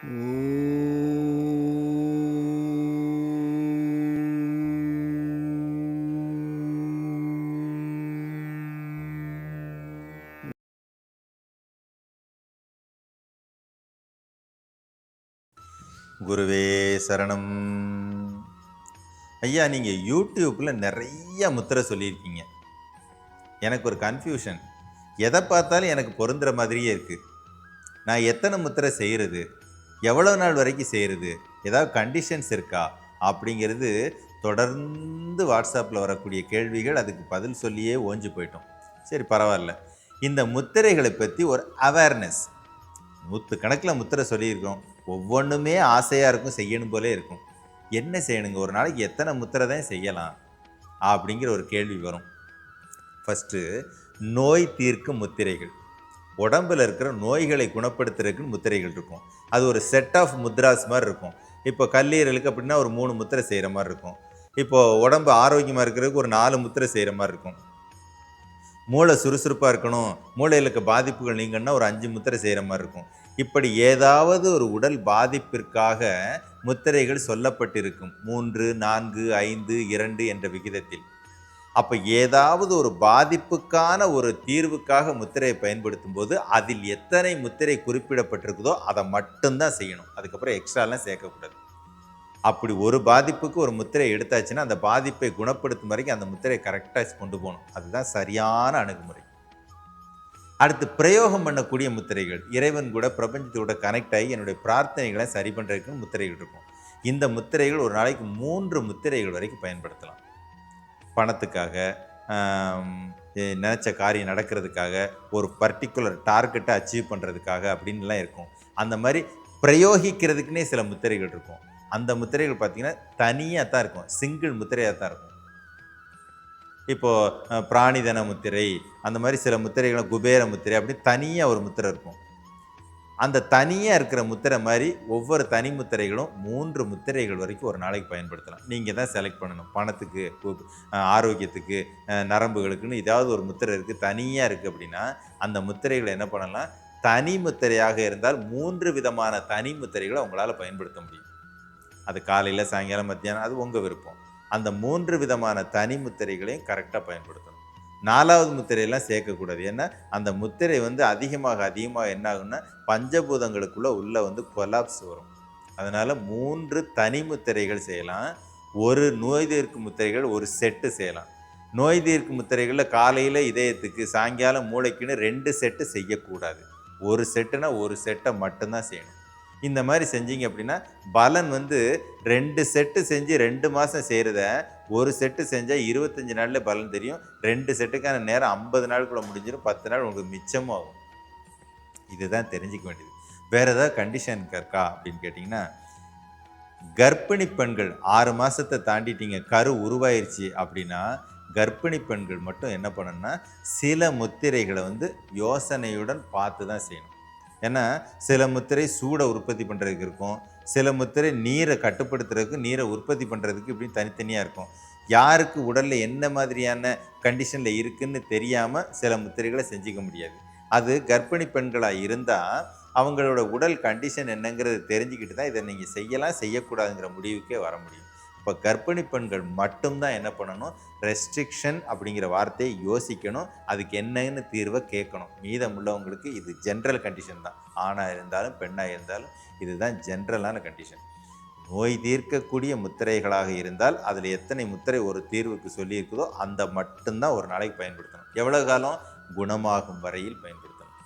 குருவே சரணம். ஐயா நீங்கள் யூடியூப்பில் நிறைய முத்திரை சொல்லியிருக்கீங்க. எனக்கு ஒரு கன்ஃபியூஷன் எதை பார்த்தாலும் எனக்கு பொருந்துகிற மாதிரியே இருக்குது நான் எத்தனை முத்திரை செய்கிறது எவ்வளோ நாள் வரைக்கும் செய்கிறது ஏதாவது கண்டிஷன்ஸ் இருக்கா? அப்படிங்கிறது தொடர்ந்து வாட்ஸ்அப்பில் வரக்கூடிய கேள்விகள் அதுக்கு பதில் சொல்லியே ஓஞ்சு போயிட்டோம். சரி பரவாயில்ல. இந்த முத்திரைகளை பற்றி ஒரு அவேர்னஸ் நூற்று கணக்கில் முத்திரை சொல்லியிருக்கோம். ஒவ்வொன்றுமே ஆசையாக இருக்கும் செய்யணும் போலே இருக்கும். என்ன செய்யணுங்க? ஒரு நாளைக்கு எத்தனை முத்திரை தான் செய்யலாம்? அப்படிங்கிற ஒரு கேள்வி வரும். ஃபஸ்ட்டு நோய் தீர்க்கும் முத்திரைகள். உடம்பில் இருக்கிற நோய்களை குணப்படுத்துறதுக்குன்னு முத்திரைகள் இருக்கும். அது ஒரு செட் ஆஃப் முத்ராஸ் மாதிரி இருக்கும். இப்போ கல்லீரலுக்கு அப்படின்னா ஒரு மூணு முத்திரை செய்கிற மாதிரி இருக்கும். இப்போது உடம்பு ஆரோக்கியமாக இருக்கிறதுக்கு ஒரு நாலு முத்திரை செய்கிற மாதிரி இருக்கும். மூளை சுறுசுறுப்பாக இருக்கணும். மூளைகளுக்கு பாதிப்புகள் நீங்கன்னா ஒரு அஞ்சு முத்திரை செய்கிற மாதிரி இருக்கும். இப்படி ஏதாவது ஒரு உடல் பாதிப்பிற்காக முத்திரைகள் சொல்லப்பட்டிருக்கும். மூன்று நான்கு ஐந்து இரண்டு என்ற விகிதத்தில். அப்போ ஏதாவது ஒரு பாதிப்புக்கான ஒரு தீர்வுக்காக முத்திரையை பயன்படுத்தும் போது அதில் எத்தனை முத்திரை குறிப்பிடப்பட்டிருக்குதோ அதை மட்டும்தான் செய்யணும். அதுக்கப்புறம் எக்ஸ்ட்ராலாம் சேர்க்கக்கூடாது. அப்படி ஒரு பாதிப்புக்கு ஒரு முத்திரை எடுத்தாச்சுன்னா அந்த பாதிப்பை குணப்படுத்தும் வரைக்கும் அந்த முத்திரையை கரெக்டாக கொண்டு போகணும். அதுதான் சரியான அணுகுமுறை. அடுத்து பிரயோகம் பண்ணக்கூடிய முத்திரைகள். இறைவன் கூட பிரபஞ்சத்தோட கனெக்ட் ஆகி என்னுடைய பிரார்த்தனைகளை சரி பண்ணுறதுக்குன்னு முத்திரைகள் இருக்கும். இந்த முத்திரைகள் ஒரு நாளைக்கு மூன்று முத்திரைகள் வரைக்கும் பயன்படுத்தலாம். பணத்துக்காக நினச்ச காரியம் நடக்கிறதுக்காக ஒரு பர்டிகுலர் டார்கெட்டை அச்சீவ் பண்ணுறதுக்காக அப்படின்லாம் இருக்கும். அந்த மாதிரி பிரயோகிக்கிறதுக்குன்னே சில முத்திரைகள் இருக்கும். அந்த முத்திரைகள் பார்த்திங்கன்னா தனியாக தான் இருக்கும். சிங்கிள் முத்திரையாக தான் இருக்கும். இப்போது பிராணிதன முத்திரை அந்த மாதிரி சில முத்திரைகளை குபேர முத்திரை அப்படின்னு தனியாக ஒரு முத்திரை இருக்கும். அந்த தனியாக இருக்கிற முத்திரை மாதிரி ஒவ்வொரு தனி முத்திரைகளும் மூன்று முத்திரைகள் வரைக்கும் ஒரு நாளைக்கு பயன்படுத்தலாம். நீங்கள் தான் செலக்ட் பண்ணணும். பணத்துக்கு ஆரோக்கியத்துக்கு நரம்புகளுக்குன்னு ஏதாவது ஒரு முத்திரை இருக்குது தனியாக இருக்குது அப்படின்னா அந்த முத்திரைகளை என்ன பண்ணலாம்? தனி முத்திரையாக இருந்தால் மூன்று விதமான தனி முத்திரைகளை உங்களால் பயன்படுத்த முடியும். அது காலையில் சாயங்காலம் மத்தியானம் அது உங்கள் விருப்பம். அந்த மூன்று விதமான தனி முத்திரைகளையும் கரெக்டாக பயன்படுத்தணும். நாலாவது முத்திரையெல்லாம் சேர்க்கக்கூடாது. ஏன்னா அந்த முத்திரை வந்து அதிகமாக அதிகமாக என்ன ஆகும்னா பஞ்சபூதங்களுக்குள்ளே உள்ளே வந்து கொலாப்ஸ் வரும். அதனால் மூன்று தனி முத்திரைகள் செய்யலாம். ஒரு நோய் தீர்க்கும் முத்திரைகள் ஒரு செட்டு செய்யலாம். நோய் தீர்க்கும் முத்திரைகளில் காலையில் இதயத்துக்கு சாயங்காலம் மூளைக்குன்னு ரெண்டு செட்டு செய்யக்கூடாது. ஒரு செட்டுனா ஒரு செட்டை மட்டும்தான் செய்யணும். இந்த மாதிரி செஞ்சீங்க அப்படின்னா பலன் வந்து ரெண்டு செட்டு செஞ்சு ரெண்டு மாதம் செய்கிறத ஒரு செட்டு செஞ்சால் இருபத்தஞ்சி நாளில் பலன் தெரியும். ரெண்டு செட்டுக்கான நேரம் ஐம்பது நாளுக்குள்ள முடிஞ்சிடும் பத்து நாள் உங்களுக்கு மிச்சமும் ஆகும். இதுதான் தெரிஞ்சுக்க வேண்டியது. வேறு ஏதாவது கண்டிஷன் இருக்கா அப்படின்னு கேட்டிங்கன்னா கர்ப்பிணி பெண்கள் ஆறு மாதத்தை தாண்டிட்டீங்க கரு உருவாயிருச்சு அப்படின்னா கர்ப்பிணி பெண்கள் மட்டும் என்ன பண்ணணும்னா சில முத்திரைகளை வந்து யோசனையுடன் பார்த்து தான் செய்யணும். ஏன்னா சில முத்திரை சூடை உற்பத்தி பண்ணுறதுக்கு இருக்கும். சில முத்திரை நீரை கட்டுப்படுத்துறதுக்கு நீரை உற்பத்தி பண்ணுறதுக்கு இப்படி தனித்தனியாக இருக்கும். யாருக்கு உடலில் என்ன மாதிரியான கண்டிஷனில் இருக்குன்னு தெரியாமல் சில முத்திரைகளை செஞ்சுக்க முடியாது. அது கர்ப்பிணி பெண்களாக இருந்தால் அவங்களோட உடல் கண்டிஷன் என்னங்கிறது தெரிஞ்சுக்கிட்டு தான் இதை நீங்கள் செய்யலாம் செய்யக்கூடாதுங்கிற முடிவுக்கே வர முடியும். இப்போ கர்ப்பிணி பெண்கள் மட்டும்தான் என்ன பண்ணணும்? ரெஸ்ட்ரிக்ஷன் அப்படிங்கிற வார்த்தையை யோசிக்கணும். அதுக்கு என்னன்னு தீர்வை கேட்கணும். மீதம் உள்ளவங்களுக்கு இது ஜென்ரல் கண்டிஷன் தான். ஆணாக இருந்தாலும் பெண்ணாக இருந்தாலும் இதுதான் ஜென்ரலான கண்டிஷன் நோய் தீர்க்கக்கூடிய முத்திரைகளாக இருந்தால் அதில் எத்தனை முத்திரை ஒரு தீர்வுக்கு சொல்லியிருக்குதோ அந்த மட்டும்தான் ஒரு நாளைக்கு பயன்படுத்தணும். எவ்வளோ காலம்? குணமாகும் வரையில் பயன்படுத்தணும்.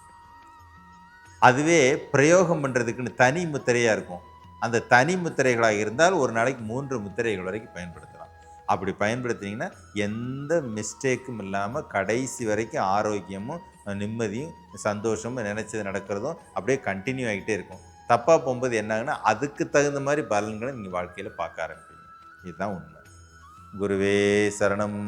அதுவே பிரயோகம் பண்ணுறதுக்குன்னு தனி முத்திரையாக இருக்கும். அந்த தனி முத்திரைகளாக இருந்தால் ஒரு நாளைக்கு மூன்று முத்திரைகள் வரைக்கும் பயன்படுத்தலாம். அப்படி பயன்படுத்தினீங்கன்னா எந்த மிஸ்டேக்கும் இல்லாமல் கடைசி வரைக்கும் ஆரோக்கியமும் நிம்மதியும் சந்தோஷமும் நினச்சது நடக்கிறதும் அப்படியே கண்டினியூ ஆகிட்டே இருக்கும். தப்பாக போகும்போது என்ன அதுக்கு தகுந்த மாதிரி பலன்களை நீங்கள் வாழ்க்கையில் பார்க்க ஆரம்பிப்பீங்க. இதுதான் உண்மை. குருவே சரணம்.